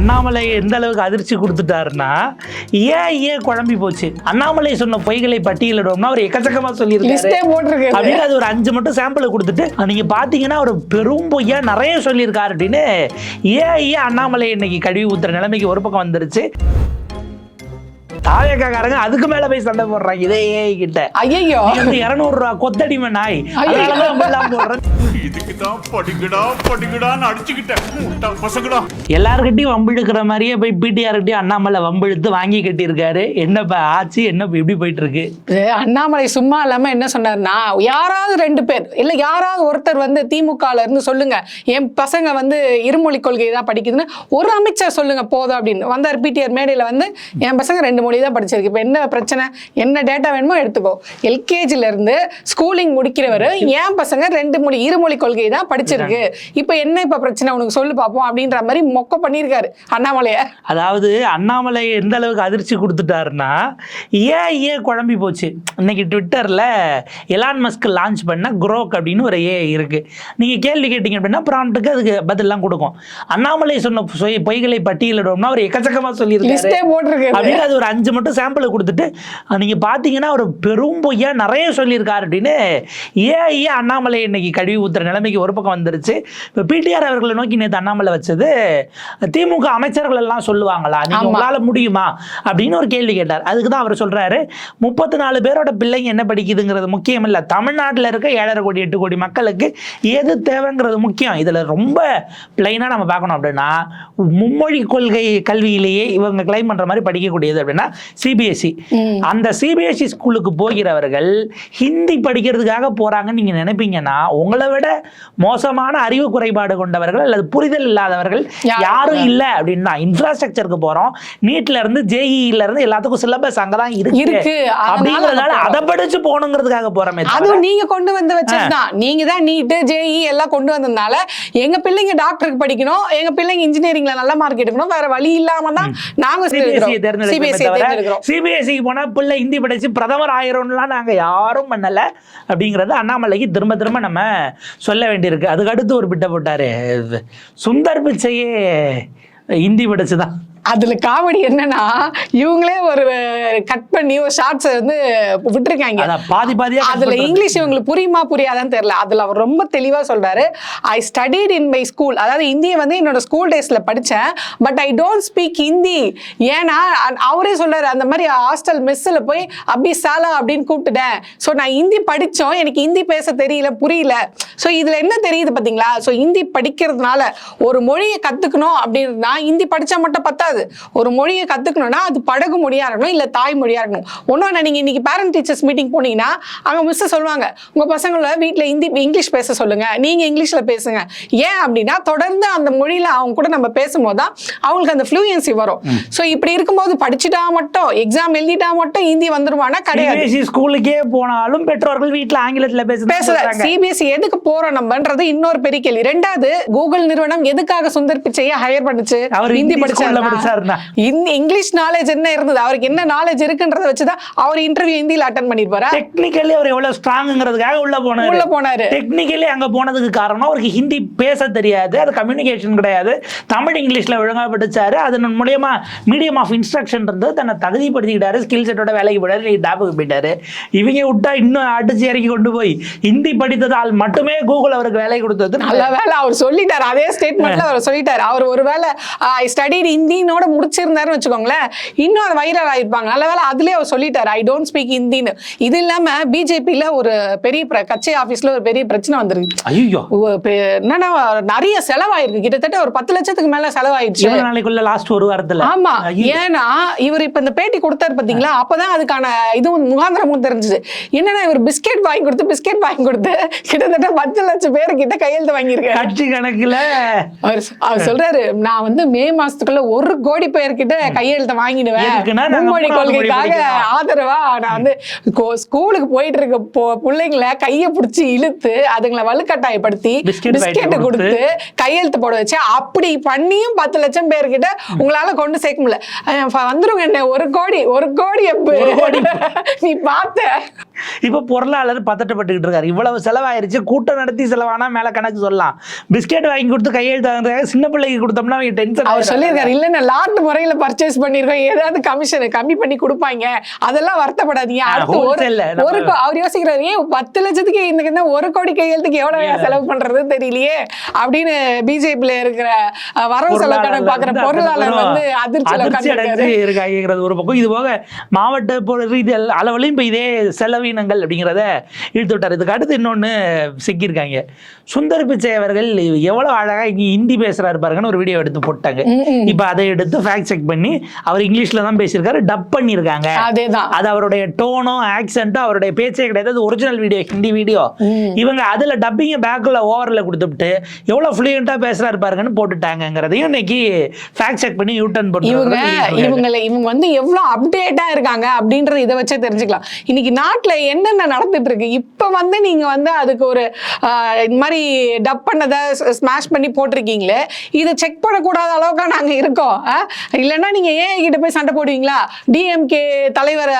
அண்ணாமலை எந்த அளவுக்கு அதிர்ச்சி கொடுத்துட்டாருன்னா ஏன் ஏன் குழம்பி போச்சு? அண்ணாமலை சொன்ன பொய்களை பட்டியலிடுவோம்னா அவர் எக்கச்சக்கமா சொல்லியிருக்காரு. அப்படின்னு அது ஒரு அஞ்சு மட்டும் சாம்பிள் கொடுத்துட்டு நீங்க பாத்தீங்கன்னா அவர் பெரும் பொய்யா நிறைய சொல்லியிருக்காரு அப்படின்னு ஏன் ஏன் அண்ணாமலை இன்னைக்கு கழுவி ஊத்துற நிலைமைக்கு ஒரு பக்கம் வந்துருச்சு. தாயக்காரங்க அதுக்கு மேல போய் சண்டை போடுறாங்க. இதே ஏஐ கிட்ட. ஐயோ இருநூறு ரூபா கொத்தடிமை நாய். எல்லாருக்கிட்டையும் வம்பிழுக்கிற மாதிரியே போய் பிடிஆர்கிட்டயும் அண்ணாமலை வம்பிழுத்து வாங்கி கட்டியிருக்காரு. என்னப்பா ஆச்சு? என்ன எப்படி போயிட்டு இருக்கு அண்ணாமலை சும்மா இல்லாம என்ன சொன்னார்னா யாராவது ரெண்டு பேர் இல்ல யாராவது ஒருத்தர் வந்து திமுகல இருந்து சொல்லுங்க என் பசங்க வந்து இருமொழி கொள்கை தான் படிக்குதுன்னு ஒரு அமைச்சர் சொல்லுங்க போதும் அப்படின்னு. வந்தார் பிடிஆர் மேடையில வந்து என் பசங்க ரெண்டு மொழி தான் படிச்சிருக்கு. இப்போ என்ன பிரச்சனை? என்ன டேட்டா வேணுமோ எடுத்துக்கோ. எல்கேஜில இருந்து ஸ்கூலிங் முடிக்கிறவர் என் பசங்க ரெண்டு மொழி இருமொழி கொள்கை தான் படிச்சிருக்கு. இப்போ என்ன இப்போ பிரச்சனை? உனக்கு சொல்லு பார்ப்போம் அப்படின்ற மாதிரி மொக்க பண்ணியிருக்காரு அண்ணாமலைய. அதாவது அண்ணாமலை எந்த அளவுக்கு அதிர்ச்சி கொடுத்துட்டாருன்னா ஏன் ஏன் குழம்பி போச்சு? இன்னைக்கு ட்விட்டரில் எலான் மஸ்க் லான்ச் பண்ண குரோக் அப்படின்னு ஒரு ஏ இருக்கு. நீங்கள் கேள்வி கேட்டீங்க அப்படின்னா ப்ராம்ப்ட்டுக்கு அதுக்கு பதிலெலாம் கொடுக்கும். அண்ணாமலை சொன்ன பொய்- பொய்களை பட்டியலிடுவோம்னா அவர் எக்கச்சக்கமாக சொல்லியிருக்காரு. அப்படின்னு அது ஒரு அஞ்சு மட்டும் சாம்பிள் கொடுத்துட்டு அஹ், நீங்க பாத்தீங்கன்னா ஒரு பெரும் பொய்யா நிறைய சொல்லியிருக்காரு அப்படின்னு ஏன் அண்ணாமலை இன்னைக்கு கழுவி ஊத்துற நிலைமைக்கு ஒரு பக்கம் வந்துருச்சு. இப்போ பிடிஆர் அவர்களை நோக்கி நேற்று அண்ணாமலை வச்சது திமுக அமைச்சர்கள் எல்லாம் சொல்லுவாங்களா நீங்க ஆமா. உங்களால முடியுமா? அப்படின்னு ஒரு கேள்வி கேட்டார். அதுக்கு தான் அவர் சொல்றாரு முப்பத்தி நாலு பேரோட பிள்ளைங்க என்ன படிக்குதுங்கிறது முக்கியம் இல்லை. தமிழ்நாட்டில் இருக்க ஏழரை கோடி எட்டு கோடி மக்களுக்கு எது தேவைங்கிறது முக்கியம். இதுல ரொம்ப பிளைனா நம்ம பார்க்கணும் அப்படின்னா மும்மொழி கொள்கை கல்வியிலேயே இவங்க கிளைம் பண்ற மாதிரி படிக்கக்கூடியது அப்படின்னா சிபிஎஸ்சி. அந்த சிபிஎஸ்சி ஸ்கூலுக்கு போகிறவர்கள் ஹிந்தி படிக்கிறதுக்காக போறாங்கன்னு நீங்க நினைப்பீங்கன்னா உங்களை விட மோசமான அறிவு குறைபாடு கொண்டவர்கள் அல்லது புரிதல் இல்லாதவர்கள் யாரும் இல்ல. அப்படின்னா இன்ஃப்ராஸ்ட்ரக்சருக்கு போறோம். நீட்ல இருந்து ஜேஇல இருந்து எல்லாத்துக்கும் சிலபஸ் அங்கதான் இருக்கு. இருக்கு. நம்ம அதை படிச்சு போகணுங்கிறதுக்காக போறோமே தவிர- அதுவும் நீங்க கொண்டு வந்து வச்சதுதான் நீங்க தான் நீட் ஜேஇ எல்லாம் கொண்டு வந்ததுனால எங்க பிள்ளைங்க டாக்டருக்கு படிக்கணும் எங்க பிள்ளைங்க இன்ஜினியரிங்ல நல்ல மார்க் எடுக்கணும் வேற வழி இல்லாம தான் நாங்க சிபிஎஸ்சி தவிர சிபிஎஸ்சிக்கு போனா பிள்ளை ஹிந்தி படிச்சு பிரதமர் ஆயிரம்லாம் நாங்க யாரும் பண்ணல. அப்படிங்கறது அண்ணாமலைக்கு திரும்ப திரும்ப நம்ம சொல்ல வேண்டியிருக்கு. அதுக்கு அடுத்து ஒரு பிட்ட போட்டாரு. சுந்தர் பிச்சையே ஹிந்தி படிச்சுதான். அதுல காமெடி என்னன்னா இவங்களே ஒரு கட் பண்ணி ஒரு ஷார்ட்ஸ் வந்து விட்டுருக்காங்க. பாதி பாதியா அதுல. இங்கிலீஷ் இவங்களுக்கு புரியுமா புரியாதான்னு தெரியல. அதுல அவர் ரொம்ப தெளிவா சொல்றாரு I studied in my school அதாவது இந்தியை வந்து என்னோட ஸ்கூல் டேஸ்ல படிச்சேன் but I don't speak Hindi ஏன்னா அவரே சொல்றாரு அந்த மாதிரி ஹாஸ்டல் மெஸ்ஸில் போய் அபி சாலா அப்படின்னு கூப்பிட்டுட்டேன். ஸோ நான் ஹிந்தி படிச்சோம் எனக்கு ஹிந்தி பேச தெரியல புரியல. ஸோ இதுல என்ன தெரியுது பாத்தீங்களா? ஸோ ஹிந்தி படிக்கிறதுனால ஒரு மொழியை கத்துக்கணும் அப்படின்னா ஹிந்தி படிச்சா மட்டும் பத்தாது ஒரு மொழியை கத்துக்கணும்னா அது படகு மொழியா இருக்கணும் இல்ல தாய் மொழியா இருக்கணும். ஒன்னொன்னு நீங்க இன்னைக்கு பேரண்ட் டீச்சர்ஸ் மீட்டிங் போனீங்கன்னா அங்க மிஸ் சொல்லுவாங்க. உங்க பசங்கள வீட்ல ஹிந்தி இங்கிலீஷ் பேச சொல்லுங்க. நீங்க இங்கிலீஷ்ல பேசுங்க. ஏன் அப்படின்னா தொடர்ந்து அந்த மொழியில அவங்க கூட நம்ம பேசும்போது தான் அவங்களுக்கு அந்த ஃப்ளூயன்சி வரும். ஸோ இப்படி இருக்கும்போது படிச்சுட்டா மட்டும் எக்ஸாம் எழுதிட்டா மட்டும் ஹிந்தி வந்துருவானா கிடையாது. சிபிஎஸ்சி ஸ்கூலுக்கே போனாலும் பெற்றோர்கள் வீட்ல ஆங்கிலத்துல பேசல. பேசுறாங்க சிபிஎஸ்சி E எதுக்கு போறோம் நம்மன்றது இன்னொரு பெரிய கேள்வி. ரெண்டாவது கூகுள் நிறுவனம் எதுக்காக சுந்தர் பிச்சையை ஹையர் பண்ணுச்சு? அவர் ஹிந்தி ஹிந்தி இந்த இங்கிலீஷ் நாலேஜ் என்ன இருந்தது? அவருக்கு என்ன நாலேஜ் இருக்குன்றத வச்சுதான் அவர் இன்டர்வியூ ஹிந்தியில அட்டன் பண்ணிருப்பாரா டெக்னிக்கலி அவர் எவ்வளவு ஸ்ட்ராங்ங்கிறதுக்காக உள்ள போனாரு. உள்ள போனாரு. டெக்னிக்கலி அங்க போனதுக்கு காரணம் அவருக்கு ஹிந்தி பேச தெரியாது அது கம்யூனிகேஷன் கிடையாது. தமிழ் இங்கிலீஷ்ல ஒழுங்கா படிச்சாரு. அதன் மூலியமா மீடியம் ஆஃப் இன்ஸ்ட்ரக்ஷன் இருந்து தன்னை தகுதிப்படுத்திக்கிட்டாரு. ஸ்கில் செட்டோட வேலைக்கு போயிட்டாரு. டாப்புக்கு போயிட்டாரு. இவங்க விட்டா இன்னும் அடிச்சு இறக்கி கொண்டு போய் ஹிந்தி படித்ததால் மட்டுமே கூகுள் அவருக்கு வேலை கொடுத்தது. நல்ல வேலை. அவர் சொல்லிட்டாரு. அதே ஸ்டேட்மெண்ட்ல அவர் சொல்லிட்டாரு. அவர் ஒருவேளை ஐ ஸ்டடிட் ஹிந்தினோட முடிச்சிருந்தாருன்னு வச்சுக்கோங்களேன். இன்னும் அது வைரல் ஆயிருப்பாங்க. நல்ல வேலை அதுலயே அவர் சொல்லிட்டாரு ஐ டோன்ட் ஸ்பீக் ஹிந்தின்னு இது இல்லாம பிஜேபியில ஒரு பெரிய பிர- கட்சி ஆபீஸ்ல ஒரு பெரிய பிரச்சனை வந்திருக்கு. ஐயோ என்னன்னா நிறைய செலவாயிருக்கு. கிட்டத்தட்ட ஒரு பத்து லட்சத்துக்கு மேல செலவாயிடுச்சு. நாளைக்குள்ள லாஸ்ட் ஒரு வாரத்துல? ஆமா. ஏன்னா இவர் இப்ப இந்த பேட்டி கொடுத்தாரு பாத்தீங்களா? அப்பதான் அதுக்கான இதுவும் முகாந்திரமும் தெரிஞ்சது. என்னன்னா இவர் பிஸ்கெட் வாங்கி கொடுத்து பிஸ்கெட் வாங்கி கொடுத்து கிட்டத்தட்ட பத்து லட்சம் பேர் கிட்ட கையெழுத்து வாங்கியிருக்காரு. கட்சி கணக்குல. அவர் சொல்றாரு நான் வந்து மே மாசத்துக்குள்ள ஒரு கோடி பேர்கிட்ட கையெழுத்த வாங்கிடுவேன். மும்மொழி கொள்கைக்காக. ஆதரவா நான் வந்து ஸ்கூலுக்கு போயிட்டு இருக்க பிள்ளைங்கள கைய புடிச்சு இழுத்து அதுங்களை வலுக்கட்டாயப்படுத்தி Biscuit பிஸ்கெட் packet கொடுத்து கையெழுத்து போட வச்சு அப்படி பண்ணியும் பத்து லட்சம் பேர்கிட்ட உங்களால கொண்டு சேர்க்க முடியல. வந்துருங்க என்ன. ஒரு கோடி ஒரு கோடி. நீ பார்த்த. இப்ப பொருளாளர் பதட்டப்பட்டுக்கிட்டு இருக்காரு. இவ்வளவு செலவாயிருச்சு. கூட்டம் நடத்தி செலவானா மேல கணக்கு சொல்லலாம். பிஸ்கெட் வாங்கி கொடுத்து கையெழுத்து சின்ன பிள்ளைக்கு கொடுத்தோம்னா அவங்க டென்ஷன் அவர் சொல்லியிருக்காரு இல்ல லாட் முறையில பர்ச்சேஸ் பண்ணிருக்கோம். ஏதாவது கமிஷன் கம்மி பண்ணி கொடுப்பாங்க. அதெல்லாம் வருத்தப்படாதீங்க. அடுத்து ஒரு அவர் யோசிக்கிறாரு ஏன் பத்து லட்சத்துக்கு இந்த ஒரு கோடி கையெழுத்துக்கு எவ்வளவு செலவு பண்றது தெரியலையே அப்படின்னு பிஜேபில இருக்கிற வரவு செலவு கணக்கு பாக்குற பொருளாளர் வந்து அதிர்ச்சி. இருக்காங்கிறது ஒரு பக்கம். இது போக மாவட்ட ரீதியில் அளவுலையும் இப்போ இதே செலவினங்கள் அப்படிங்கிறத இழுத்து விட்டார் இதுக்கு அடுத்து இன்னொன்று சிக்கியிருக்காங்க. சுந்தர் பிச்சை அவர்கள் எவ்வளோ அழகாக இங்கே ஹிந்தி பேசுகிறாரு பாருங்கன்னு ஒரு வீடியோ எடுத்து போட்டாங்க. இப்போ அதை எடுத்து ஃபேக்ட் செக் பண்ணி அவர் இங்கிலீஷில் தான் பேசியிருக்காரு. டப் பண்ணியிருக்காங்க. அதேதான். அது அவருடைய டோனும் ஆக்சென்ட்டும் அவருடைய பேச்சே கிடையாது. அது ஒரிஜினல் வீடியோ ஹிந்தி வீடியோ இவங்க அதுல டப்பிங்க பேக்கில் ஓவரில் கொடுத்துட்டு எவ்வளோ ஃப்ளூயண்ட்டாக பேசுறாரு பாருங்கன்னு போட்டுட்டாங்கங்கிறதையும் இன்னைக்கு ஃபேக்ட் செக் பண்ணி யூட்டன் இவங்க பண்ணுறாங்க இவங்களை இவங்க வந்து எவ்வளவு அப்டேட்டா இருக்காங்க அப்படின்றத இதை வச்சே தெரிஞ்சுக்கலாம். இன்னைக்கு நாட்டுல என்னென்ன நடந்துட்டு இருக்கு இப்ப வந்து நீங்க வந்து அதுக்கு ஒரு இந்த மாதிரி டப் பண்ணதை ஸ்மாஷ் பண்ணி போட்டிருக்கீங்களே இதை செக் பண்ணக்கூடாத அளவுக்கு நாங்க இருக்கோம்? இல்லைன்னா நீங்க ஏன் கிட்ட போய் சண்டை போடுவீங்களா? டிஎம்கே தலைவர்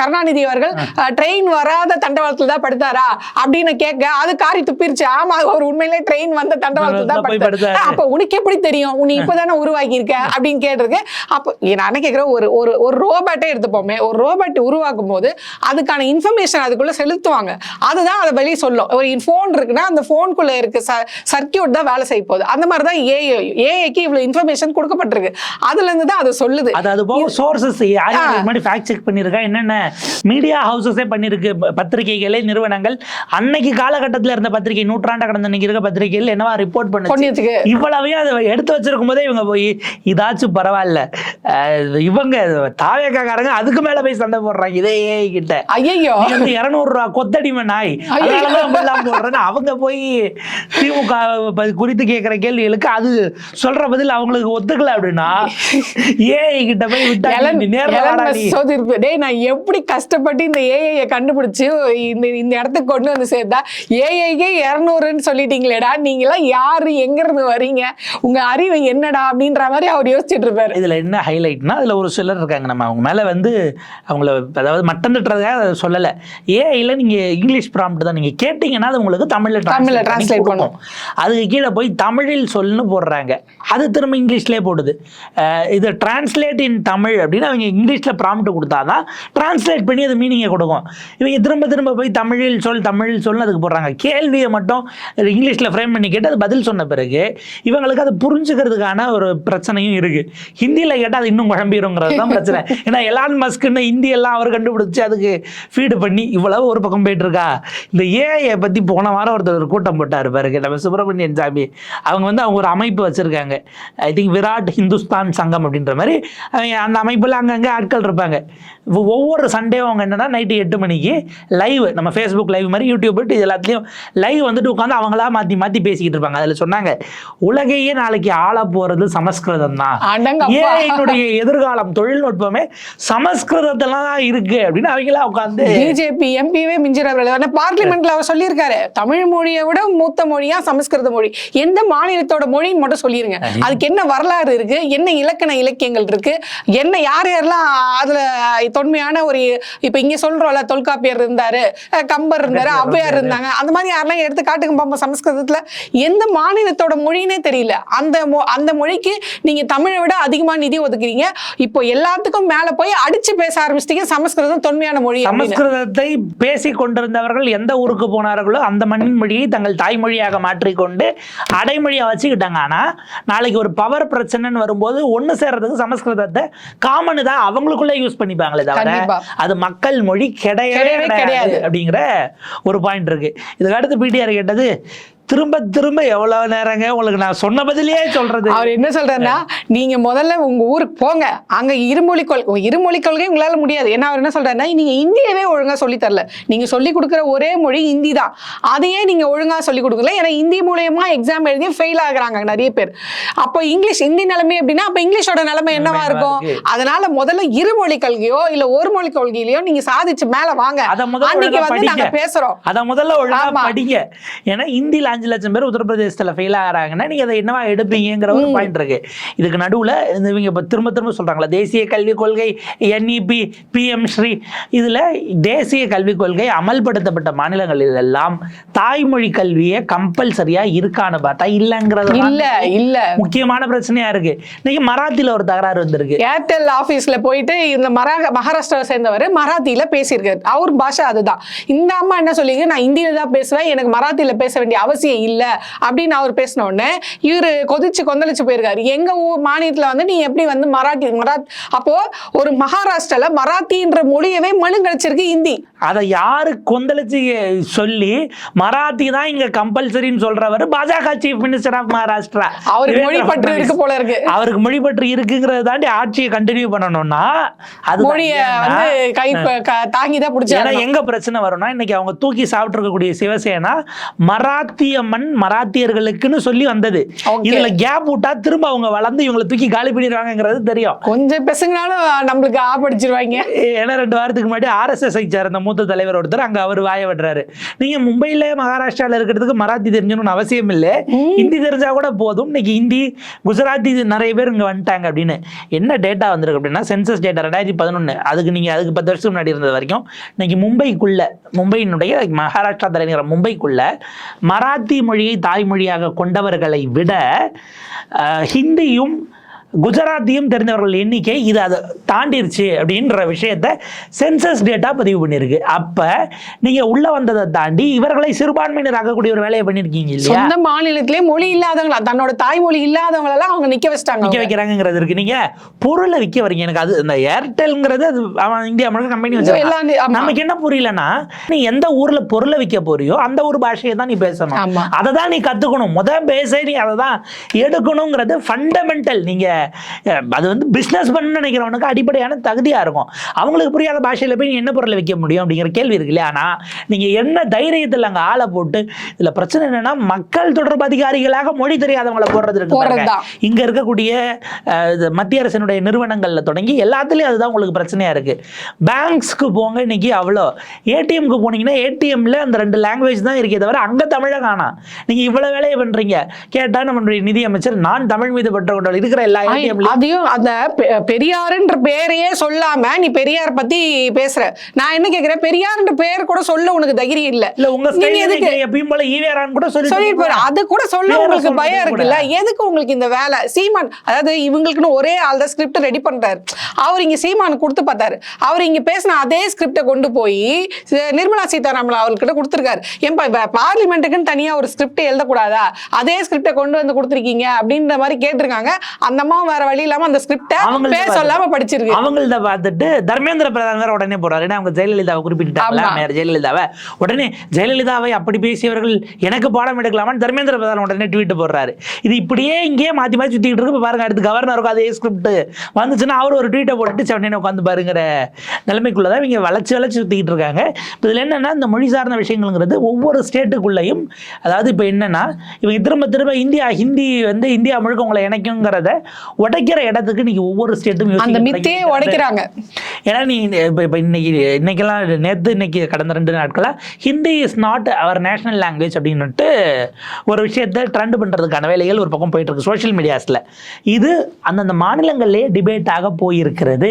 கருணாநிதி அவர்கள் ட்ரெயின் வராத தண்டவாளத்துல தான் படுத்தாரா? அப்படின்னு கேட்க அது காரி துப்பிருச்சு. ஆமா அவர் உண்மையிலே ட்ரெயின் வந்த தண்டவாளத்துல தான் படுத்தாரு. அப்ப உனக்கு எப்படி தெரியும்? உன்னை இப்பதானே உருவாக்கி இருக்க அப்படின்னு கேட்டிருக்கு. அப்போ நான் கேட்கிறேன்? ஒரு ஒரு ஒரு ரோபோட்டே எடுத்துப்போமே. ஒரு ரோபோட் உருவாக்கும் போது அதுக்கான இன்ஃபர்மேஷன் அதுக்குள்ள செலுத்துவாங்க. அதுதான் அதை வெளியே சொல்லும். ஒரு ஃபோன் இருக்குன்னா அந்த ஃபோனுக்குள்ள இருக்க சர்க்கியூட் தான் வேலை செய்ய போகுது. அந்த மாதிரி தான் ஏஐ ஏஐக்கு இவ்வளவு இன்ஃபர்மேஷன் கொடுக்கப்பட்டிருக்கு. அதுல இருந்து தான் அது சொல்லுது அது அது போக சோர்சஸ் முன்னாடி ஃபேக்ட் செக் பண்ணியிருக்கா? என்னென்ன? மீடியா ஹவுசஸே பண்ணியிருக்கு? ப- பத்திரிகைகளே நிறுவனங்கள். அன்னைக்கு காலகட்டத்தில் இருந்த பத்திரிகை நூற்றாண்டை கடந்த இன்னைக்கு இருக்க பத்திரிகைகள் என்னவா ரிப்போர்ட் பொண்ணியத்துக்கு இவ்வளவையும் அதை எடுத்து வச்சிருக்கும் போதே இவங்க போய் இதாச்சும் பரவாயில்ல. இவங்க தாவேக்காரங்க அதுக்கு மேல போய் சண்டை போடுறாங்க இதே கிட்ட. ஐயோ 200 ரூபா கொத்தடிமை நாய் போடுறேன்னு அவங்க போய் திமுக குறித்து கேட்கிற கேள்விகளுக்கு அது சொல்ற பதில் அவங்களுக்கு ஒத்துக்கல அப்படின்னா ஏஐ கிட்ட போய் விட்டா. டேய் நான் எப்படி கஷ்டப்பட்டு இந்த ஏஐயை கண்டுபிடிச்சு இந்த இந்த இடத்துக்கு கொண்டு வந்து சேர்த்தா? ஏஐக்கே இரநூறுன்னு சொல்லிட்டீங்களேடா. நீங்களாம் யாரு? எங்க இருந்து வரீங்க? உங்க அறிவு என்னடா அப்படின்ற மாதிரி அவர் யோசிச்சுட்டு இருப்பாரு. இதுல என்ன ஹைலைட்னா அதுல ஒரு சிலர் இருக்காங்க. நம்ம அவங்க மேல வந்து அவங்கள அதாவது மட்டம் தட்டுறதுக்காக அதை சொல்லல. ஏஐல நீங்க இங்கிலீஷ் ப்ராம்ப்ட் தான். நீங்க கேட்டீங்கன்னா அது உங்களுக்கு தமிழ்ல தமிழ்ல translate பண்ணி translate கொடுக்கும். அதுக்கு கீழே போய் தமிழில் சொல்லுன்னு போடுறாங்க. அது திரும்ப இங்கிலீஷ்லேயே போடுது. இது டிரான்ஸ்லேட் இன் தமிழ் அப்படின்னு அவங்க இங்கிலீஷில் ப்ராம்ப்ட் கொடுத்தாதான் டிரான்ஸ்லேட் பண்ணி அது மீனிங்கை கொடுக்கும். இவங்க திரும்ப திரும்ப போய் தமிழில் சொல் தமிழில் சொல்னு அதுக்கு போடுறாங்க. கேள்வியை மட்டும் இங்கிலீஷில் ஃப்ரேம் பண்ணி கேட்டு அது பதில் சொன்ன பிறகு இவங்களுக்கு அதை புரிஞ்சுக்கிறதுக்கான ஒரு பிரச்சனையும் இருக்கு. ஹிந்தியில் கேட்டால் அது இன்னும் குழம்பிடுங்கிறது தான் பிரச்சனை. ஏன்னா எலான் மஸ்க்குன்னு ஹிந்தி எல்லாம் அவர் கண்டுபிடிச்சு அதுக்கு ஃபீடு பண்ணி இவ்வளவு ஒரு பக்கம் போயிட்டு இருக்கா இந்த ஏஐயை பற்றி போன வாரம் ஒருத்தர் ஒரு கூட்டம் போட்டார் பாருங்க நம்ம சுப்பிரமணியன் சாமி. அவங்க வந்து அவங்க ஒரு அமைப்பு வச்சுருக்காங்க. ஐ திங்க் விராட் ஹிந்துஸ்தான் சங்கம் அப்படின்ற மாதிரி அந்த அமைப்பில் அங்கங்கே ஆட்கள் இருப்பாங்க. ஒவ்வொரு சண்டேவும் அவங்க என்னன்னா நைட்டு எட்டு மணிக்கு லைவ் நம்ம ஃபேஸ்புக் லைவ் மாதிரி யூடியூப் இது எல்லாத்துலேயும் லைவ் வந்துட்டு உட்காந்து அவங்களா மாற்றி மாற்றி பேசிக்கிட்டு இருப்பாங்க. அதில் சொன்னாங்க உலகையே நாளைக்கு ஆள போகிறது சமஸ்கிருதம் தான். அடங்கப்பா. ஏஐனுடைய எதிர்காலம் தொழில்நுட்பமே சமஸ்கிருதத்துல தான் இருக்கு. அப்படின்னு அவங்களா உட்காந்து பிஜேபி எம்பிவே மிஞ்சிறாரு. ஆனா பார்லிமெண்ட்ல அவர் சொல்லியிருக்காரு தமிழ் மொழியை விட மூத்த மொழியா சமஸ்கிருத மொழி. எந்த மாநிலத்தோட மொழின்னு மட்டும் சொல்லிருங்க. அதுக்கு என்ன வரலாறு இருக்கு? என்ன இலக்கண இலக்கியங்கள் இருக்கு? என்ன யார் யாரெல்லாம் அதுல தொன்மையான ஒரு இப்ப இங்க சொல்றோம்ல தொல்காப்பியர் இருந்தாரு கம்பர் இருந்தாரு ஔவையார் இருந்தாங்க. அந்த மாதிரி யாரெல்லாம் எடுத்து காட்டுங்க பாப்போம் சமஸ்கிருதத்துல. எந்த மாநிலத்தோட மொழினே தெரியல. அந்த மொ- அந்த மொழிக்கு நீங்க தமிழை விட அதிகமா நிதி ஒதுக்குறீங்க. இப்போ எல்லாத்துக்கும் மேல போய் அடிச்சு பேச ஆரம்பிச்சிட்டீங்க சமஸ்கிருதம் தொன்மையான மொழி. சமஸ்கிருதத்தை பேசிக் கொண்டிருந்தவர்கள் எந்த ஊருக்கு போனார்களோ அந்த மண்ணின் மொழியை தங்கள் தாய்மொழியாக மாற்றிக்கொண்டு அடைமொழியா வச்சுக்கிட்டாங்க. ஆனா நாளைக்கு ஒரு பவர் பிரச்சனைன்னு வரும்போது ஒண்ணு சேர்றதுக்கு சமஸ்கிருதத்தை காமன் தான் அவங்களுக்குள்ள யூஸ் பண்ணிப்பாங்களே தவிர. அது மக்கள் மொழி கிடையவே கிடையாது. அப்படிங்கிற ஒரு பாயிண்ட் இருக்கு இதுக்கு அடுத்து பிடிஆர் கேட்டது திரும்ப திரும்ப எவ்வளவு நேரங்க? உங்களுக்கு நான் சொன்ன பதிலே சொல்றது. அவர் என்ன சொல்றாருன்னா நீங்க முதல்ல உங்க ஊருக்கு போங்க. அங்க இருமொழி கொள்கை இருமொழி கொள்கை உங்களால முடியாது. ஏன்னா அவர் என்ன சொல்றாருன்னா நீங்க இந்தியவே ஒழுங்கா சொல்லி தரல. நீங்க சொல்லி கொடுக்குற ஒரே மொழி ஹிந்தி தான். அதையே நீங்க ஒழுங்கா சொல்லி கொடுக்கல. ஏன்னா ஹிந்தி மூலியமா எக்ஸாம் எழுதி ஃபெயில் ஆகுறாங்க நிறைய பேர். அப்போ இங்கிலீஷ் ஹிந்தி நிலைமை எப்படின்னா அப்ப இங்கிலீஷோட நிலைமை என்னவா இருக்கும்? இருக்கு. அதனால முதல்ல இருமொழி கொள்கையோ இல்ல ஒரு மொழி கொள்கையிலயோ நீங்க சாதிச்சு மேல வாங்க. அத முதல்ல அன்னைக்கு வந்து நாங்க. பேசுறோம். அத முதல்ல ஒழுங்கா. படிங்க. ஏன்னா இந்தியில அஞ்சு லட்சம் பேர் உத்தரப்பிரதேசத்துல ஃபெயில் ஆகிறாங்கன்னா நீங்க அதை என்னவா எடுப்பீங்கிற ஒரு பாயிண்ட் இருக்கு. இதுக்கு நடுவுல இவங்க இப்ப திரும்ப திரும்ப சொல்றாங்களா தேசிய கல்விக் கொள்கை E என்இபி பிஎம் ஸ்ரீ இதுல தேசிய கல்விக் கொள்கை அமல்படுத்தப்பட்ட மாநிலங்களில் எல்லாம் தாய்மொழி கல்வியை கம்பல்சரியா இருக்கான்னு பார்த்தா இல்லங்கிறது இல்ல இல்ல. முக்கியமான பிரச்சனையா இருக்கு. இன்னைக்கு மராத்தில ஒரு தகராறு வந்திருக்கு. ஏர்டெல் ஆபீஸ்ல போயிட்டு இந்த மரா மகாராஷ்டிராவை சேர்ந்தவர் மராத்தியில பேசியிருக்காரு. அவர் பாஷை அதுதான். இந்த அம்மா என்ன சொல்லிங்க நான் இந்தியில தான் பேசுவேன் எனக்கு மராத்தியில பேச வேண்டிய அவசியம் இல்லை அப்படின்னு அவர் பேசின உடனே இவரு கொதிச்சு கொந்தளிச்சு போயிருக்காரு. எங்க ஊர் வந்து நீ எப்படி வந்து மராத்தி மராத் அப்போ ஒரு மகாராஷ்டிரால மராத்தின்ற மொழியவே மழுங்கடிச்சிருக்கு ஹிந்தி. அதை யாரு கொந்தளிச்சு சொல்லி மராத்தி தான் இங்க கம்பல்சரின்னு சொல்றவர். பாஜக சீஃப் மினிஸ்டர் ஆஃப் மகாராஷ்டிரா அவருக்கு மொழி பற்று. இருக்கு போல இருக்கு. அவருக்கு மொழி பற்று இருக்குங்கிறத தாண்டி ஆட்சியை கண்டினியூ பண்ணணும்னா அது மொழிய வந்து கை தாங்கி தான் ஏன்னா பிடிச்சாரு எங்க பிரச்சனை வரும்னா இன்னைக்கு அவங்க தூக்கி சாப்பிட்டு இருக்கக்கூடிய சிவசேனா மராத்திய மண் மராத்தியர்களுக்குன்னு சொல்லி வந்தது. இதுல கேப் விட்டா திரும்ப அவங்க வளர்ந்து இவங்களை தூக்கி காலி பண்ணிடுவாங்கங்கிறது தெரியும். கொஞ்சம் பெசுங்கனாலும் நம்மளுக்கு ஆப்படிச்சிருவாங்க ஏன்னா ரெண்டு வாரத்துக்கு முன்னாடி ஆர்எஸ்எஸ் சேர்ந்த மூத்த தலைவர் ஒருத்தர் அங்க அவர் வாய விடுறாரு நீங்க மும்பைல மகாராஷ்டிரால இருக்கிறதுக்கு மராத்தி தெரிஞ்சணும்னு அவசியம் இல்லை. ஹிந்தி தெரிஞ்சா கூட போதும். இன்னைக்கு ஹிந்தி குஜராத்தி நிறைய பேர் இங்க வந்துட்டாங்க அப்படின்னு. என்ன டேட்டா வந்திருக்கு அப்படின்னா சென்சஸ் டேட்டா ரெண்டாயிரத்தி பதினொன்று அதுக்கு நீங்க அதுக்கு பத்து வருஷத்துக்கு முன்னாடி இருந்தது வரைக்கும் இன்னைக்கு மும்பைக்குள்ள மும்பையினுடைய மகாராஷ்டிரா தலைநகர் மும்பைக்குள்ள மராத்தி மொழியை தாய்மொழியாக கொண்டவர்களை விட ஹிந்தியும் குஜராத்தியும் தெரிந்தவர்கள் எண்ணிக்கை இது அதை தாண்டிருச்சு அப்படின்ற விஷயத்த சென்சஸ் டேட்டா பதிவு பண்ணியிருக்கு. அப்ப நீங்க உள்ள வந்ததை தாண்டி இவர்களை சிறுபான்மையினர் ஆக்கக்கூடிய ஒரு வேலையை பண்ணியிருக்கீங்க இல்லையா? சொந்த மாநிலத்திலே மொழி இல்லாதவங்களா தன்னோட தாய்மொழி இல்லாதவங்கள எல்லாம் அவங்க நிக்க வச்சிட்டாங்க அவங்க. வைக்கிறாங்கிறது இருக்கு. நீங்க பொருளை விற்க வரீங்க. எனக்கு அது இந்த ஏர்டெல்ங்கிறது அது அவன் இந்தியா முழுக்க கம்பெனி ஆமா. நமக்கு என்ன புரியலன்னா நீ எந்த ஊர்ல பொருளை விற்க போறியோ அந்த ஒரு பாஷையை தான் நீ பேசணும். அதை தான் நீ கத்துக்கணும். முத பேச நீ அதை தான் எடுக்கணுங்கிறது ஃபண்டமெண்டல் நீங்க அஹ், அது வந்து பிசினஸ் பண்ண நினைக்கிறவனுக்கு அடிப்படையான தகுதியா இருக்கும். அவங்களுக்கு புரியாத பாஷையில போய் என்ன பொருளை விற்க முடியும் அப்படிங்கிற கேள்வி இருக்கு இல்லையா? ஆனா நீங்க என்ன தைரியத்தில் அங்க ஆளை போட்டு இதுல பிரச்சனை என்னன்னா மக்கள் தொடர்பு அதிகாரிகளாக மொழி தெரியாதவங்களை போடுறது இருக்கு. இங்க இருக்கக்கூடிய மத்திய அரசினுடைய நிறுவனங்கள்ல தொடங்கி எல்லாத்துலயும் அதுதான் உங்களுக்கு பிரச்சனையா இருக்கு. பேங்க்ஸ்க்கு போங்க இன்னைக்கு அவ்வளோ. ஏடிஎம்க்கு போனீங்கன்னா ஏடிஎம்ல அந்த ரெண்டு லாங்குவேஜ் தான் இருக்கே தவிர அங்க தமிழை காணாம் நீங்க இவ்வளவு வேலையை பண்றீங்க. கேட்டா நம்மளுடைய நிதியமைச்சர் நான் தமிழ் மீது பற்ற இருக்கிற எல்லா அதையும் அந்த பெரியாருன்ற பேரையே சொல்லாம நீ பெரியார் பத்தி பேசுற. நான் என்ன கேக்குறேன்? பெரியார்ன்ற பேர் கூட சொல்ல உனக்கு தைரியம் இல்ல. இல்ல உங்க நீங்க எதுக்கு எப்பயும் போல ஈவேரான்னு கூட சொல்லி போற அது கூட சொல்ல உங்களுக்கு பயம். இருக்குல்ல. எதுக்கு உங்களுக்கு இந்த வேலை? சீமான் அதாவது இவங்களுக்குன்னு ஒரே ஆள் தான் ஸ்கிரிப்ட் ரெடி பண்றாரு. அவர் இங்க சீமான் கொடுத்து பார்த்தாரு. அவர் இங்க பேசின அதே ஸ்கிரிப்டை கொண்டு போய் நிர்மலா சீதாராமன் அவர்கிட்ட கொடுத்துருக்காரு. ஏன்பா பார்லிமெண்ட்டுக்குன்னு தனியா ஒரு ஸ்கிரிப்ட் எழுதக்கூடாதா? அதே ஸ்கிரிப்டை கொண்டு வந்து கொடுத்துருக்கீங்க அப்படின்ற மாதிரி கேட்டிருக்காங்க. அந்த அம்மா வேற வழி இல்லாம அந்த ஸ்கிரிப்டை பேர். சொல்லாம படிச்சிருக்கு. அவங்கள்ட்ட பார்த்துட்டு தர்மேந்திர பிரதான் வேற உடனே போறாரு. ஏன்னா அவங்க ஜெயலலிதாவை. மேயர் ஜெயலலிதாவை. உடனே ஜெயலலிதாவை அப்படி பேசியவர்கள் எனக்கு பாடம் எடுக்கலாமான்னு தர்மேந்திர பிரதான் உடனே ட்வீட் போடுறாரு. இது இப்படியே இங்கேயே மாத்தி மாத்தி சுத்திட்டு இருக்கு. பாருங்க அடுத்து கவர்னருக்கு அதே ஸ்கிரிப்ட் வந்துச்சுன்னா அவர் ஒரு ட்வீட்டை போட்டுட்டு செவனே உட்காந்து பாருங்கிற நிலைமைக்குள்ளதான் இவங்க வளைச்சு வளைச்சு சுத்திக்கிட்டு இருக்காங்க. இப்ப இதுல என்னன்னா இந்த மொழி சார்ந்த விஷயங்கள்ங்கிறது ஒவ்வொரு ஸ்டேட்டுக்குள்ளேயும் அதாவது இப்ப என்னன்னா இவங்க திரும்ப திரும்ப இந்தியா ஹிந்தி வந்து இந்தியா முழுக்க உங்களை இணைக்குங்கிறத உடைக்கிற இடத்துக்கு நீங்க ஒவ்வொரு ஸ்டேட்டும் அந்த மித்தையே உடைக்கிறாங்க. ஏன்னா நீ இப்போ இன்னைக்கு இன்னைக்கெல்லாம் நேற்று இன்னைக்கு கடந்த ரெண்டு நாட்களா Hindi is not our national language அப்படின்னுட்டு ஒரு விஷயத்தை ட்ரெண்ட் பண்ணுறதுக்கான வேலைகள் ஒரு பக்கம் போயிட்டு இருக்கு சோஷியல் மீடியாஸில் இது அந்தந்த மாநிலங்கள்லேயே டிபேட் ஆக போயிருக்கிறது.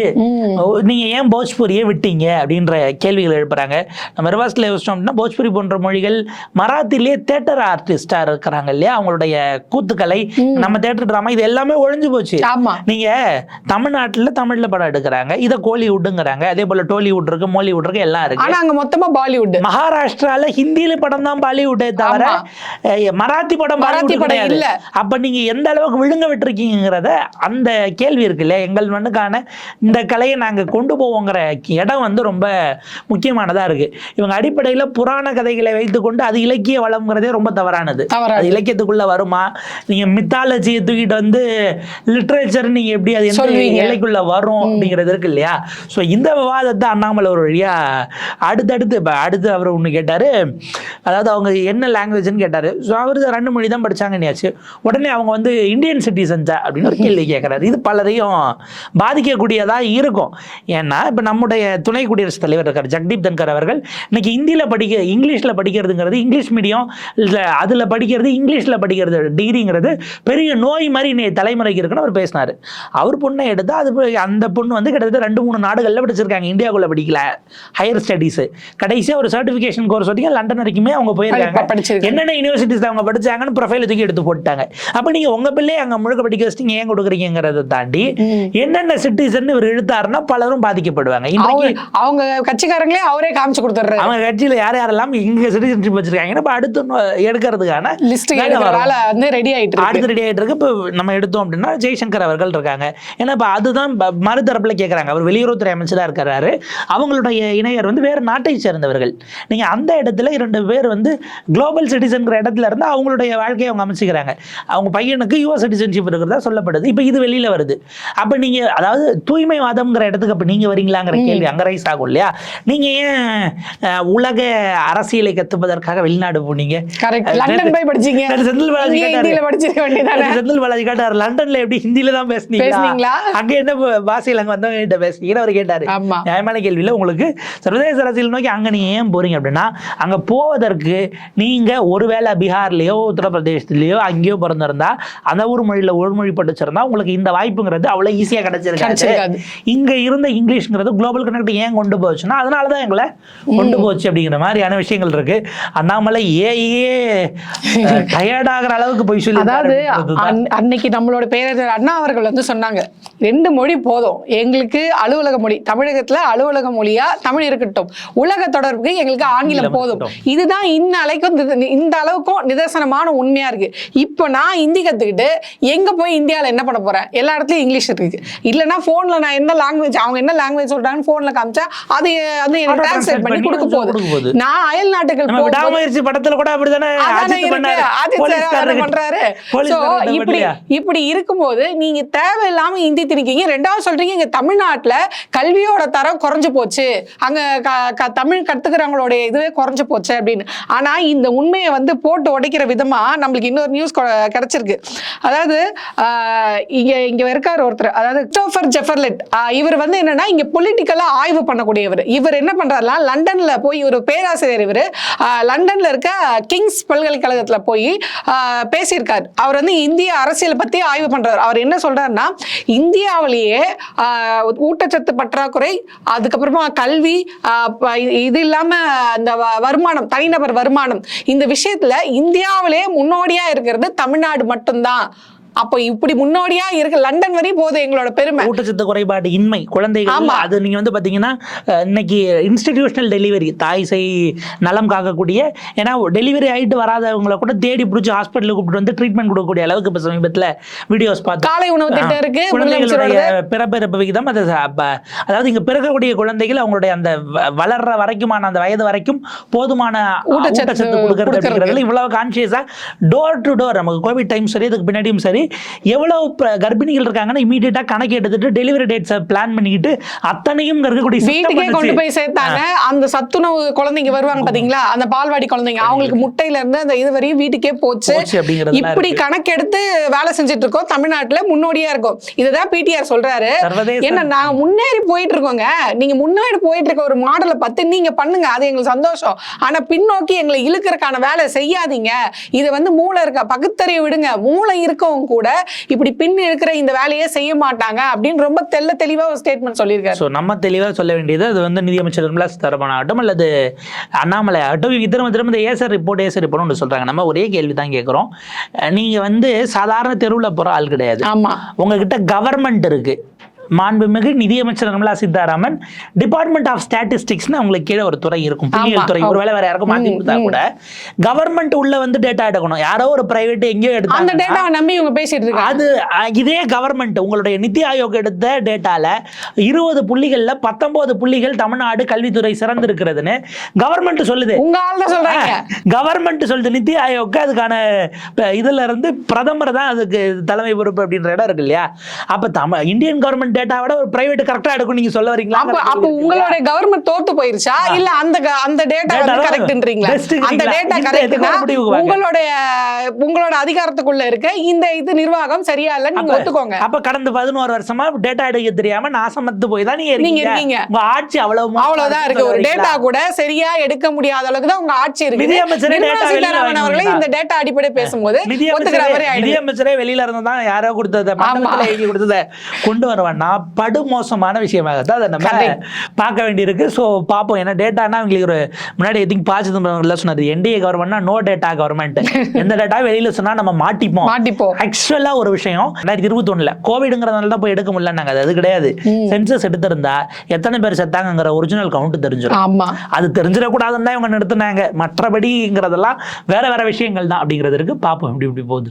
ஓ, நீங்க ஏன் போஜ்பூரியை விட்டீங்க அப்படின்ற கேள்விகள் எழுப்புறாங்க. நம்ம ரிவர்ஸில் யோசிச்சோம் அப்படின்னா போஜ்பூரி போன்ற மொழிகள் மராத்திலே தேட்டர் ஆர்டிஸ்டாக இருக்கிறாங்க இல்லையா? அவங்களுடைய கூத்துக்கலை நம்ம தேட்டர் ட்ராமா இது எல்லாமே ஒழிஞ்சு போச்சு. போச்சு. நீங்க தமிழ்நாட்டுல தமிழ்ல படம் எடுக்கிறாங்க. இதை கோலிவுட்டுங்கிறாங்க. அதே போல டோலிவுட் இருக்கு மோலிவுட் இருக்கு எல்லாம் இருக்கு. ஆனா அங்க மொத்தமா பாலிவுட் மகாராஷ்டிரால ஹிந்தியில படம் தான் பாலிவுட்டே தவிர மராத்தி படம் மராத்தி படம் இல்ல. அப்ப நீங்க எந்த அளவுக்கு விழுங்க விட்டுருக்கீங்கிறத அந்த கேள்வி இருக்குல்ல எங்கள் மண்ணுக்கான இந்த கலையை நாங்க கொண்டு போவோங்கிற இடம் வந்து ரொம்ப முக்கியமானதா இருக்கு. இவங்க அடிப்படையில புராண கதைகளை வைத்துக்கொண்டு அது இலக்கிய வளம்ங்கிறதே ரொம்ப தவறானது. தவறானது. அது இலக்கியத்துக்குள்ள வருமா? நீங்க மித்தாலஜியை தூக்கிட்டு வந்து லிட்ரேச்சர் நீங்க எப்படி அது எந்த. எல்லைக்குள்ள வரும் அப்படிங்கிறது இருக்கு இல்லையா? ஸோ இந்த விவாதத்தை அண்ணாமலை ஒரு வழியா அடுத்தடுத்து இப்போ அடுத்து அவர் ஒன்று கேட்டாரு. அதாவது அவங்க என்ன லாங்குவேஜ்னு கேட்டாரு. ஸோ அவர் ரெண்டு மொழி தான் படிச்சாங்கன்னியாச்சு உடனே அவங்க வந்து இந்தியன் சிட்டிசன்ஸா அப்படின்னு ஒரு கேள்வி கேட்குறாரு இது பலரையும் பாதிக்கக்கூடியதா இருக்கும். ஏன்னா இப்போ நம்முடைய துணை குடியரசுத் தலைவர் இருக்கார் ஜக்தீப் தன்கர் அவர்கள். இன்னைக்கு ஹிந்தியில் படிக்க இங்கிலீஷில் படிக்கிறதுங்கிறது இங்கிலீஷ் மீடியம் இல்லை அதில் படிக்கிறது இங்கிலீஷில் படிக்கிறது டிகிரிங்கிறது பெரிய நோய் மாதிரி தலைமுறைக்கு இருக்குன்னு அவர் பேசினார். அவர் பொண்ணை எடுத்து அது அந்த பொண்ணு வந்து கிட்டத்தட்ட ரெண்டு மூணு நாடுகளில் படிச்சிருக்காங்க. இந்தியாவுக்குள்ள படிக்கல. ஹையர் ஸ்டடீஸ் கடைசியாக ஒரு சர்டிஃபிகேஷன் கோர்ஸ் வரைக்கும் லண்டன் வரைக்குமே அவங்க போயிருக்காங்க. என்னென்ன யூனிவர்சிட்டிஸ் அவங்க படிச்சாங்கன்னு ப்ரொஃபைல் தூக்கி எடுத்து போட்டாங்க அப்போ நீங்க உங்க பிள்ளையை அங்க முழுக்க படிக்க வச்சிட்டீங்க ஏன் கொடுக்குறீங்கிறத தாண்டி என்னென்ன சிட்டிசன் இவர் இழுத்தாருன்னா பலரும் பாதிக்கப்படுவாங்க. அவங்க கட்சிக்காரங்களே அவரே காமிச்சு கொடுத்துட்றாரு அவங்க கட்சியில யார் யாரெல்லாம் இங்க சிட்டிசன்ஷிப் வச்சிருக்காங்க இப்ப அடுத்து எடுக்கிறதுக்கான லிஸ்ட் வந்து ரெடி இருக்கு. அடுத்த ரெடி ஆகிட்டு இருக்கு. இப்போ நம்ம எடுத்தோம் அப்படின்னா ஜெய்சங்கர் அவர்கள் இருக்காங்க. ஏன்னா இப்போ அதுதான் மறுதரப்புல கேட்குறாங்க அவர் வெளியுறவுத்துறை அமைச்சராக இருக்கிறாரு. அவங்களுடைய இணையர் வந்து வேறு நாட்டை சேர்ந்தவர்கள். நீங்கள் அந்த இடத்துல இரண்டு பேர் வந்து குளோபல் சிட்டிசன்கிற இடத்துல இருந்து அவங்களுடைய வாழ்க்கையை அவங்க அமைச்சிக்கிறாங்க. அவங்க பையனுக்கு யுஎஸ் சிட்டிசன்ஷிப் இருக்கிறதா சொல்லப்படுது. இப்போ இது வெளியில் வருது. அப்போ நீங்கள் அதாவது தூய்மைவாதம்ங்கிற இடத்துக்கு அப்போ நீங்கள் வரீங்களாங்கிற கேள்வி அங்கே ரைஸ் ஆகும் இல்லையா? நீங்கள் ஏன் உலக அரசியலை கற்றுப்பதற்காக வெளிநாடு போனீங்க? செந்தில் பாலாஜி செந்தில் பாலாஜி கேட்டாரு லண்டன்ல எப்படி ஹிந்தில தான் பேசுனீங்களா? அங்க என்ன பாஷையில அங்க வந்தவங்க கிட்ட பேசுனீங்கன்னு அவர் கேட்டாரு. நியாயமான கேள்வியில உங்களுக்கு சர்வதேச அரசியல் நோக்கி அங்க நீங்க ஏன் போறீங்க அப்படின்னா அங்க போவதற்கு நீங்க ஒருவேளை பீகார்லயோ உத்தரப்பிரதேசத்துலயோ அங்கேயோ பிறந்திருந்தா அந்த ஊர் மொழியில ஒரு மொழி படிச்சிருந்தா உங்களுக்கு இந்த வாய்ப்புங்கிறது அவ்வளவு ஈஸியா கிடைச்சிருக்காது. இங்க இருந்த இங்கிலீஷ்ங்கிறது குளோபல் கனெக்ட் ஏன் கொண்டு போச்சுன்னா அதனால தான் எங்களை கொண்டு போச்சு அப்படிங்கிற மாதிரியான விஷயங்கள் இருக்கு அண்ணாமலை ஏஏ டயர்ட் ஆகிற அளவுக்கு போய் சொல்லி அதாவது அன்- அன்னைக்கு நம்மளோட பேரறிஞர் அண்ணா அவர்கள் வந்து சொன்னாங்க ரெண்டு மொழி போதும். எங்களுக்கு அலுவலக மொழி தமிழகத்துல அலுவலக மொழியா தமிழ் இருக்கட்டும். உலக தொடர்புக்கு எங்களுக்கு ஆங்கிலம் போதும். இதுதான் இந்த அலைக்கும் நித- இந்த அளவுக்கும் நிதர்சனமான உண்மையா இருக்கு. இப்போ நான் ஹிந்தி கத்துக்கிட்டு எங்க போய் இந்தியால என்ன பண்ண போறேன்? எல்லா இடத்துலயும் இங்கிலீஷ் இருக்கு. இல்லைன்னா போன்ல நான் என்ன லாங்குவேஜ் அவங்க என்ன லாங்குவேஜ் சொல்றாங்கன்னு போன்ல காமிச்சா அது வந்து எனக்கு டிரான்ஸ்லேட் பண்ணி கொடுக்க போகுது. நான் அயல் நாட்டுகள் விடாமுயற்சி படத்துல கூட அப்படிதானே போலீஸ்காரர்கிட்ட- பண்றாரு. இப்படி? இப்படி இருக்கும்போது நீங்க தேவையில்லாம இந்தி திணிக்கீங்க ரெண்டாவது சொல்றீங்க இங்க தமிழ்நாட்டுல கல்வியோட தரம் குறைஞ்சு போச்சு. அங்க க- க- தமிழ் கத்துக்கிறவங்களுடைய இதுவே குறைஞ்சு போச்சு அப்படின்னு. ஆனா இந்த உண்மையை வந்து போட்டு உடைக்கிற விதமா நம்மளுக்கு இன்னொரு நியூஸ் கிடைச்சிருக்கு. அதாவது இங்க இங்க இருக்காரு ஒருத்தர். அதாவது கிறிஸ்டோபர் ஜெஃபர்லெட் இவர் வந்து என்னன்னா இங்க பொலிட்டிக்கலா ஆய்வு பண்ணக்கூடியவர். இவர் என்ன பண்றாருலாம் லண்டன்ல போய் ஒரு பேராசிரியர் இவர் லண்டன்ல இருக்க கிங்ஸ் பல்கலைக்கழகத்துல போய் ஆஹ், பேசியிருக்காரு. அவர் வந்து இந்திய அரசியல் பத்தி ஆய்வு பண்றாரு. அவர் என்ன சொல்றாருன்னா இந்தியாவிலேயே ஆஹ், ஊட்டச்சத்து பற்றாக்குறை அதுக்கப்புறமா கல்வி ஆஹ், இது இல்லாம அந்த வ- வருமானம் தனிநபர் வருமானம் இந்த விஷயத்துல இந்தியாவிலேயே முன்னோடியா இருக்கிறது தமிழ்நாடு மட்டும்தான். அப்போ இப்படி முன்னோடியா இருக்கு லண்டன் வரையும் போகுது எங்களோட பெருமை ஊட்டச்சத்து குறைபாடு இன்மை குழந்தைகள். அது நீங்க வந்து பாத்தீங்கன்னா இன்னைக்கு இன்ஸ்டிடியூஷனல் டெலிவரி தாய் செய் நலம் காக்கக்கூடிய ஏன்னா டெலிவரி ஆயிட்டு வராதவங்களை கூட தேடி பிடிச்சி ஹாஸ்பிட்டலுக்கு கூப்பிட்டு வந்து ட்ரீட்மெண்ட் கொடுக்கக்கூடிய அளவுக்கு இப்போ சமீபத்தில் வீடியோஸ் பார்த்தோம் காலை உணவு திட்டம் இருக்கு குழந்தைகளுடைய பிறப்பிறப்பு விகிதம் அது ச- அதாவது இங்க பிறக்கக்கூடிய குழந்தைகள் அவங்களுடைய அந்த வளர்ற வரைக்குமான அந்த வயது வரைக்கும் போதுமான ஊட்டச்சத்து கொடுக்கறது. அப்படிங்கிறதுல இவ்வளவு கான்சியஸா டோர் டு டோர் நமக்கு கோவிட் டைம் சரி அதுக்கு பின்னாடியும் சரி எவ்வளவு ப- கர்ப்பிணிகள் இருக்காங்கன்னு இமீடியட்டா கணக்கு எடுத்துட்டு டெலிவரி டேட்ஸை பிளான் பண்ணிக்கிட்டு அத்தனையும் இருக்கக்கூடிய வீட்டுக்கே கொண்டு. போய் சேர்த்தாங்க. அந்த சத்துணவு குழந்தைங்க வருவாங்க பாத்தீங்களா? அந்த பால்வாடி குழந்தைங்க அவங்களுக்கு முட்டையில இருந்து அந்த இது வரையும் வீட்டுக்கே போச்சு. இப்படி. கணக்கெடுத்து வேலை செஞ்சுட்டு இருக்கோம். தமிழ்நாட்டுல முன்னோடியா இருக்கும். இதுதான் பிடிஆர் சொல்றாரு. என்ன நாங்க முன்னேறி போயிட்டு இருக்கோங்க. நீங்க முன்னாடி போயிட்டு இருக்க ஒரு மாடலை பத்தி நீங்க பண்ணுங்க. அது எங்களுக்கு சந்தோஷம். ஆனா பின்னோக்கி எங்களை இழுக்கிறதுக்கான வேலை செய்யாதீங்க. இது வந்து மூளை இருக்க பகுத்தறிவு விடுங்க. மூளை இருக்கவங்க கூட இப்படி பின் இருக்கிற இந்த வேலையை செய்ய மாட்டாங்க அப்படின்னு ரொம்ப தெள்ள தெளிவா ஒரு ஸ்டேட்மெண்ட் சொல்லியிருக்காரு. ஸோ நம்ம தெளிவாக சொல்ல வேண்டியது அது வந்து நிதியமைச்சர் நிர்மலா சீதாராமன் ஆகட்டும் அல்லது அண்ணாமலை ஆகட்டும். திரும்ப திரும்ப இந்த ஏசர் ரிப்போர்ட் ஏசர் ரிப்போர்ட் ஒன்று சொல்கிறாங்க நம்ம ஒரே கேள்வி தான் கேட்குறோம் நீங்கள் வந்து சாதாரண தெருவில் போகிற ஆள் கிடையாது. ஆமா. உங்ககிட்ட கவர்மெண்ட் இருக்கு. மாண்புமிகு நிதியமைச்சர் நிர்மலா சீதாராமன் டிபார்ட்மெண்ட் ஆஃப் ஸ்டாட்டிஸ்டிக்ஸ்னு அவங்களுக்கு கீழே ஒரு துறை இருக்கும். புள்ளியியல். துறை. ஒருவேளை வேற யாருக்கும் மாத்தி கொடுத்தா கூட கவர்மெண்ட் உள்ள வந்து டேட்டா எடுக்கணும். யாரோ ஒரு பிரைவேட் எங்கேயோ அந்த எடுத்தாங்க டேட்டாவை நம்பி இவங்க பேசிட்டு இருக்காங்க. அது இதே கவர்மெண்ட் உங்களுடைய நிதி ஆயோக் எடுத்த டேட்டால இருபது புள்ளிகள்ல பத்தொன்பது புள்ளிகள் தமிழ்நாடு கல்வித்துறை சிறந்து இருக்கிறதுன்னு கவர்மெண்ட் சொல்லுது. உங்க ஆள் சொல்றாங்க. கவர்மெண்ட் சொல்லுது. நிதி ஆயோக்கு அதுக்கான இதுல இருந்து பிரதமர் தான் அதுக்கு தலைமை பொறுப்பு அப்படின்ற இடம் இருக்கு இல்லையா? அப்ப தமிழ் இந்தியன் கவர்மெண்ட் டேட்டா விட ஒரு பிரைவேட் கரெக்டா எடுக்கும் நீங்க சொல்ல வரீங்களா? அப்ப அப்ப உங்களுடைய கவர்மெண்ட் தோத்து போயிருச்சா? இல்ல அந்த அந்த டேட்டா வந்து கரெக்ட்ன்றீங்களா அந்த? டேட்டா கரெக்ட்னா. உங்களுடைய உங்களோட அதிகாரத்துக்குள்ள இருக்க. இந்த இது நிர்வாகம் சரியா இல்ல நீங்க ஒத்துக்கோங்க. அப்ப கடந்த பதினோரு வருஷமா டேட்டா எடுக்க தெரியாம நாசமத்து போய் தான் நீங்க நீங்க இருக்கீங்க. உங்க ஆட்சி அவ்வளவு அவ்வளவுதான் இருக்கு ஒரு டேட்டா கூட சரியா எடுக்க முடியாத அளவுக்கு தான் உங்க ஆட்சி இருக்கு நிதியமைச்சரே சீதாராமன் அவர்களே. இந்த டேட்டா அடிப்படை பேசும்போது நிதியமைச்சரே வெளியில இருந்து தான் யாரோ கொடுத்தத கொடுத்தத கொண்டு வருவான்னா படு மோசமான விஷயமாக தான் அதை நம்ம. பார்க்க வேண்டியிருக்கு. ஸோ பார்ப்போம். ஏன்னா டேட்டானா அவங்களுக்கு ஒரு முன்னாடி திங்க் பாச்சு சொன்னது என்டிஏ கவர்மெண்ட்னா நோ டேட்டா கவர்மெண்ட் எந்த டேட்டா வெளியில சொன்னா நம்ம மாட்டிப்போம். மாட்டிப்போம். ஆக்சுவலா ஒரு விஷயம் ரெண்டாயிரத்தி இருபத்தி ஒண்ணுல கோவிடுங்கிறதுனால தான் போய் எடுக்க முடியலன்னாங்க அது அது கிடையாது. சென்சஸ் எடுத்திருந்தா எத்தனை பேர் செத்தாங்கங்கிற ஒரிஜினல் கவுண்ட் தெரிஞ்சிடும் அது தெரிஞ்சிடக்கூடாதுன்னு தான் இவங்க நிறுத்தினாங்க. மற்றபடிங்கிறதெல்லாம் வேற வேற விஷயங்கள் தான் அப்படிங்கிறது இருக்கு. பார்ப்போம் இப்படி இப்படி போகுது.